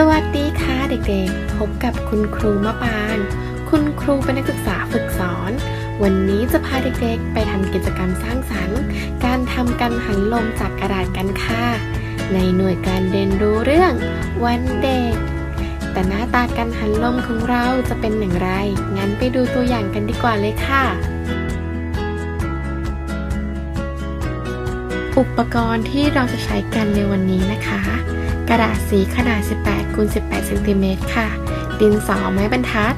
สวัสดีค่ะเด็กๆ พบกับคุณครูมะปางคุณครูเป็นนักศึกษาฝึกสอน วันนี้จะพาเด็กๆ ไปทำกิจกรรมสร้างสรรค์ การทำกันหันลมจากกระดาษกันค่ะ ในหน่วยการเรียนรู้เรื่องวันเด็ก แต่หน้าตาการหันลมของเราจะเป็นอย่างไร งั้นไปดูตัวอย่างกันดีกว่าเลยค่ะ อุปกรณ์ที่เราจะใช้กันในวันนี้นะคะ กระดาษสีขนาด 18คูณ18เซนติเมตรค่ะ ดินสอไม้บรรทัด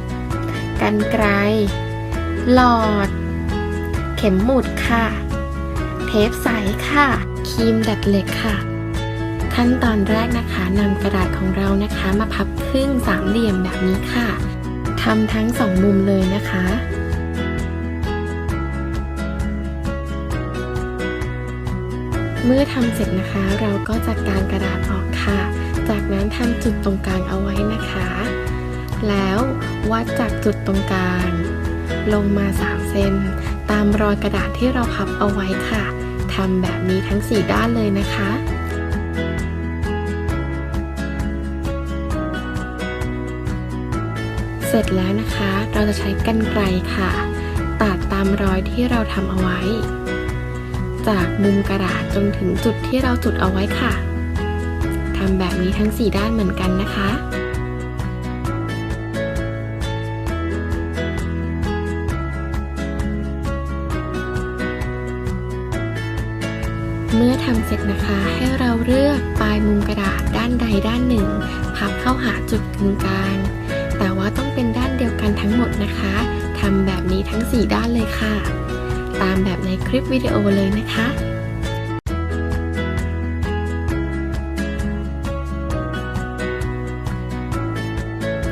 กันไกรหลอด เข็มหมุดค่ะ เทปใสค่ะ ครีมดัดเหล็กค่ะ ขั้นตอนแรกนะคะนำกระดาษของเรานะคะ มาพับครึ่งสามเหลี่ยมแบบนี้ค่ะทำทั้งสองมุมเลยนะคะ เมื่อทำเสร็จนะคะ เราก็จะกางกระดาษออกค่ะ จากนั้นทำจุดตรงกลางเอาไว้นะคะ แล้ววัดจากจุดตรงกลาง ลงมา 3 เซนตามรอยกระดาษที่เราพับเอาไว้ค่ะทำแบบนี้ทั้ง 4 ด้านเลยนะคะเสร็จแล้วนะคะ เราจะใช้กรรไกรค่ะ ตัดตามรอยที่เราทำเอาไว้ จากมุมกระดาษจนถึงจุดที่เราจุดเอาไว้ค่ะทำแบบนี้ทั้ง 4 ด้านเหมือนกันนะคะเมื่อทำเสร็จนะคะ ให้เราเลือกปลายมุมกระดาษด้านใดด้านหนึ่ง พับเข้าหาจุดกึ่งกลาง แต่ว่าต้องเป็นด้านเดียวกันทั้งหมดนะคะทำแบบนี้ทั้ง 4 ด้านเลยค่ะ ตามแบบในคลิปวิดีโอเลยนะคะ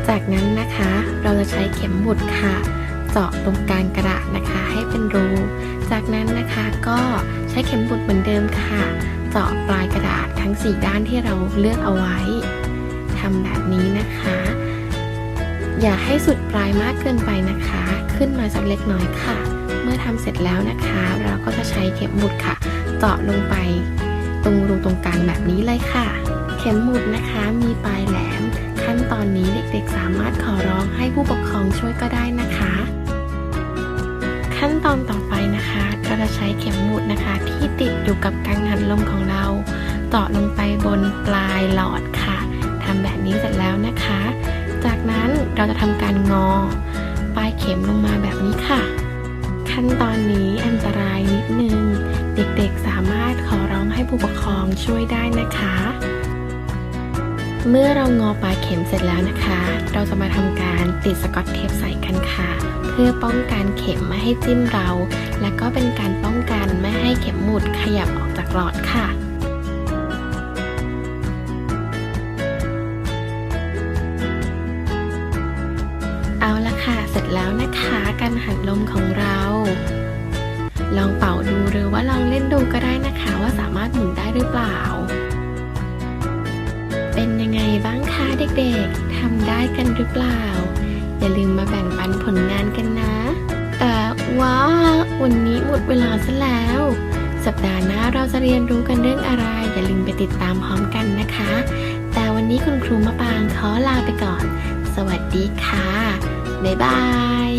จากนั้นนะคะเราจะใช้เข็มหมุดค่ะ เจาะตรงกลางกระดาษนะคะให้เป็นรู จากนั้นนะคะก็ใช้เข็มหมุดเหมือนเดิมค่ะ เจาะปลายกระดาษทั้ง 4 ด้านที่เราเลือกเอาไว้ทำแบบนี้นะคะ อย่าให้สุดปลายมากเกินไปนะคะ ขึ้นมาสักเล็กน้อยค่ะ เมื่อทำเสร็จแล้วนะคะ เราก็จะใช้เข็มหมุดค่ะ เจาะลงไปตรงรูตรงกลางแบบนี้เลยค่ะ เข็มหมุดนะคะมีปลายแหลม ขั้นตอนนี้เด็กๆสามารถขอร้องให้ผู้ปกครองช่วยก็ได้นะคะ ขั้นตอนต่อไปนะคะเราจะใช้เข็มหมุดนะคะ ที่ติดอยู่กับกังหันลมของเราเจาะลงไปบนปลายหลอดค่ะทำแบบนี้เสร็จแล้วนะคะ จากนั้นเราจะทำการงอ ปลายเข็มลงมาแบบนี้ค่ะ ขั้นตอนนี้อันตรายนิดนึง เด็กๆสามารถขอร้องให้ผู้ปกครองช่วยได้นะคะ เมื่อเรางอปลายเข็มเสร็จแล้วนะคะ เราจะมาทำการติดสกอตเทปใส่กันค่ะ เพื่อป้องกันเข็มไม่ให้จิ้มเรา และก็เป็นการป้องกันไม่ให้เข็มหมุดขยับออกจากหลอดค่ะเอาละ จแล้วนะคะการหันลมของเรา ลองเป่าดูหรือว่าลองเล่นดูก็ได้นะคะว่าสามารถหมุนได้หรือเปล่า เป็นยังไงบ้างคะเด็กๆทำได้กันหรือเปล่า อย่าลืมมาแบ่งปันผลงานกันนะ แต่ว้าวันนี้หมดเวลาซะแล้ว สัปดาห์หน้าเราจะเรียนรู้กันเรื่องอะไร อย่าลืมไปติดตามพร้อมกันนะคะ แต่วันนี้คุณครูมะปางขอลาไปก่อน สวัสดีค่ะ บ๊ายบาย